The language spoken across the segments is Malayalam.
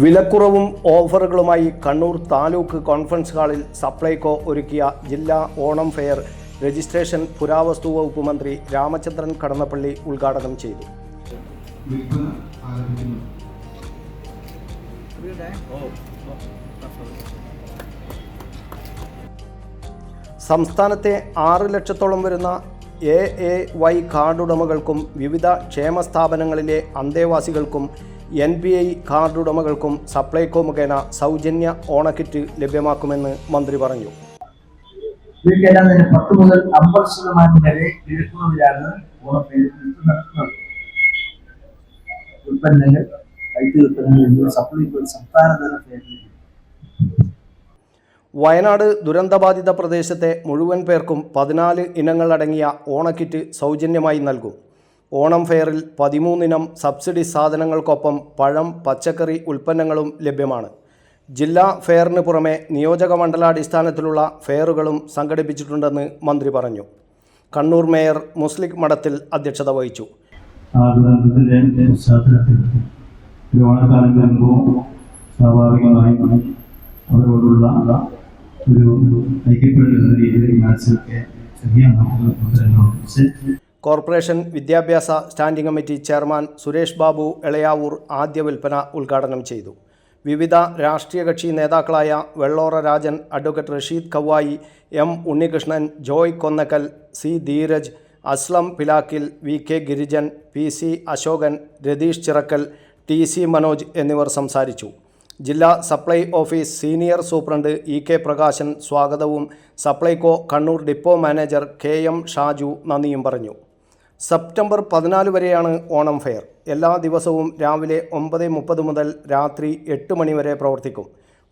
വിലക്കുറവും ഓഫറുകളുമായി കണ്ണൂർ താലൂക്ക് കോൺഫറൻസ് ഹാളിൽ സപ്ലൈകോ ഒരുക്കിയ ജില്ലാ ഓണം ഫെയർ രജിസ്ട്രേഷൻ പുരാവസ്തു വകുപ്പ് മന്ത്രി രാമചന്ദ്രൻ കടന്നപ്പള്ളി ഉദ്ഘാടനം ചെയ്തു. സംസ്ഥാനത്തെ ആറ് ലക്ഷത്തോളം വരുന്ന എ എ വൈ കാർഡുടമകൾക്കും വിവിധ ക്ഷേമ സ്ഥാപനങ്ങളിലെ അന്തേവാസികൾക്കും എൻ പി ഐ കാർഡുടമകൾക്കും സപ്ലൈകോ മുഖേന സൗജന്യ ഓണക്കിറ്റ് ലഭ്യമാക്കുമെന്ന് മന്ത്രി പറഞ്ഞു. പത്ത് മുതൽ അമ്പത് ശതമാനം വരെ വിലക്കുറവിലാണ് ഓണപ്പേര് നടത്തുന്നത്. ഉൽപ്പന്നങ്ങൾ വൈദ്യുതി ഉൽപ്പന്നങ്ങൾ എന്നിവ സപ്ലൈകോ സംസ്ഥാനതല വയനാട് ദുരന്തബാധിത പ്രദേശത്തെ മുഴുവൻ പേർക്കും പതിനാല് ഇനങ്ങളടങ്ങിയ ഓണക്കിറ്റ് സൗജന്യമായി നൽകും. ഓണം ഫെയറിൽ പതിമൂന്നിനം സബ്സിഡി സാധനങ്ങൾക്കൊപ്പം പഴം പച്ചക്കറി ഉൽപ്പന്നങ്ങളും ലഭ്യമാണ്. ജില്ലാ ഫെയറിന് പുറമെ നിയോജക മണ്ഡലാടിസ്ഥാനത്തിലുള്ള ഫെയറുകളും സംഘടിപ്പിച്ചിട്ടുണ്ടെന്ന് മന്ത്രി പറഞ്ഞു. കണ്ണൂർ മേയർ മുസ്ലിം മഠത്തിൽ അധ്യക്ഷത വഹിച്ചു. ഓണക്കാലം അവരോടുള്ള ഒരു ഐക്യപ്പെടുന്ന രീതിയിൽ മനസ്സിലൊക്കെ ചെറിയ നമുക്ക് കോർപ്പറേഷൻ വിദ്യാഭ്യാസ standing committee chairman Suresh Babu Elayavoor ആദ്യ വിൽപ്പന ഉദ്ഘാടനം ചെയ്തു. വിവിധ രാഷ്ട്രീയ കക്ഷി നേതാക്കളായ Vellora Rajan advocate Rasheed Kavayi M Unnikrishnan Joy Konnakkal C Dheeraj Aslam Pilakkil V K Girijan P C Ashokan Ratheesh Chirakkal T C Manoj എന്നിവർ സംസാരിച്ചു. ജില്ലാ supply office senior superintendent E K Prakashan സ്വാഗതവും Supplyco Kannur depot manager K M Shaju നന്ദിയും പറഞ്ഞു. സെപ്റ്റംബർ പതിനാല് വരെയാണ് ഓണം ഫെയർ. എല്ലാ ദിവസവും രാവിലെ ഒമ്പത് മുപ്പത് മുതൽ രാത്രി എട്ട് മണി വരെ പ്രവർത്തിക്കും.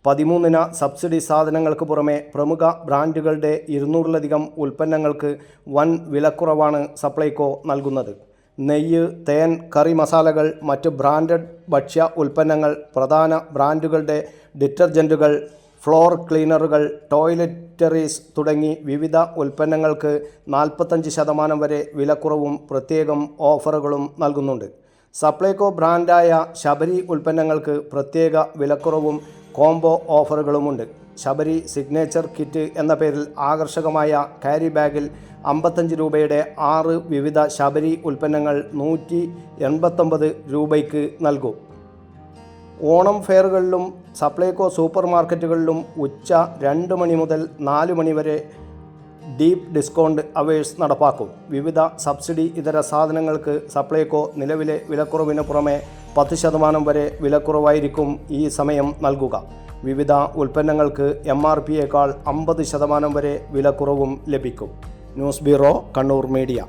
പതിമൂന്നിന സബ്സിഡി സാധനങ്ങൾക്ക് പുറമെ പ്രമുഖ ബ്രാൻഡുകളുടെ ഇരുന്നൂറിലധികം ഉൽപ്പന്നങ്ങൾക്ക് വൻ വിലക്കുറവാണ് സപ്ലൈകോ നൽകുന്നത്. നെയ്യ് തേൻ കറി മസാലകൾ മറ്റ് ബ്രാൻഡഡ് ഭക്ഷ്യ ഉൽപ്പന്നങ്ങൾ പ്രധാന ബ്രാൻഡുകളുടെ ഡിറ്റർജന്റുകൾ ഫ്ലോർ ക്ലീനറുകൾ ടോയ്ലറ്ററീസ് തുടങ്ങി വിവിധ ഉൽപ്പന്നങ്ങൾക്ക് നാൽപ്പത്തഞ്ച് ശതമാനം വരെ വിലക്കുറവും പ്രത്യേകം ഓഫറുകളും നൽകുന്നുണ്ട്. സപ്ലൈകോ ബ്രാൻഡായ ശബരി ഉൽപ്പന്നങ്ങൾക്ക് പ്രത്യേക വിലക്കുറവും കോംബോ ഓഫറുകളുമുണ്ട്. ശബരി സിഗ്നേച്ചർ കിറ്റ് എന്ന പേരിൽ ആകർഷകമായ കാരി ബാഗിൽ അമ്പത്തഞ്ച് രൂപയുടെ ആറ് വിവിധ ശബരി ഉൽപ്പന്നങ്ങൾ നൂറ്റി എൺപത്തൊമ്പത് രൂപയ്ക്ക് നൽകും. ഓണം ഫെയറുകളിലും സപ്ലൈകോ സൂപ്പർ മാർക്കറ്റുകളിലും ഉച്ച രണ്ട് മണി മുതൽ നാല് മണി വരെ ഡീപ്പ് ഡിസ്കൗണ്ട് അവേഴ്സ് നടപ്പാക്കും. വിവിധ സബ്സിഡി ഇതര സാധനങ്ങൾക്ക് സപ്ലൈകോ നിലവിലെ വിലക്കുറവിന് പുറമെ പത്ത് ശതമാനം വരെ വിലക്കുറവായിരിക്കും ഈ സമയം നൽകുക. വിവിധ ഉൽപ്പന്നങ്ങൾക്ക് എം ആർ പിയേക്കാൾ അമ്പത് ശതമാനം വരെ വിലക്കുറവും ലഭിക്കും. News bureau Kannur media.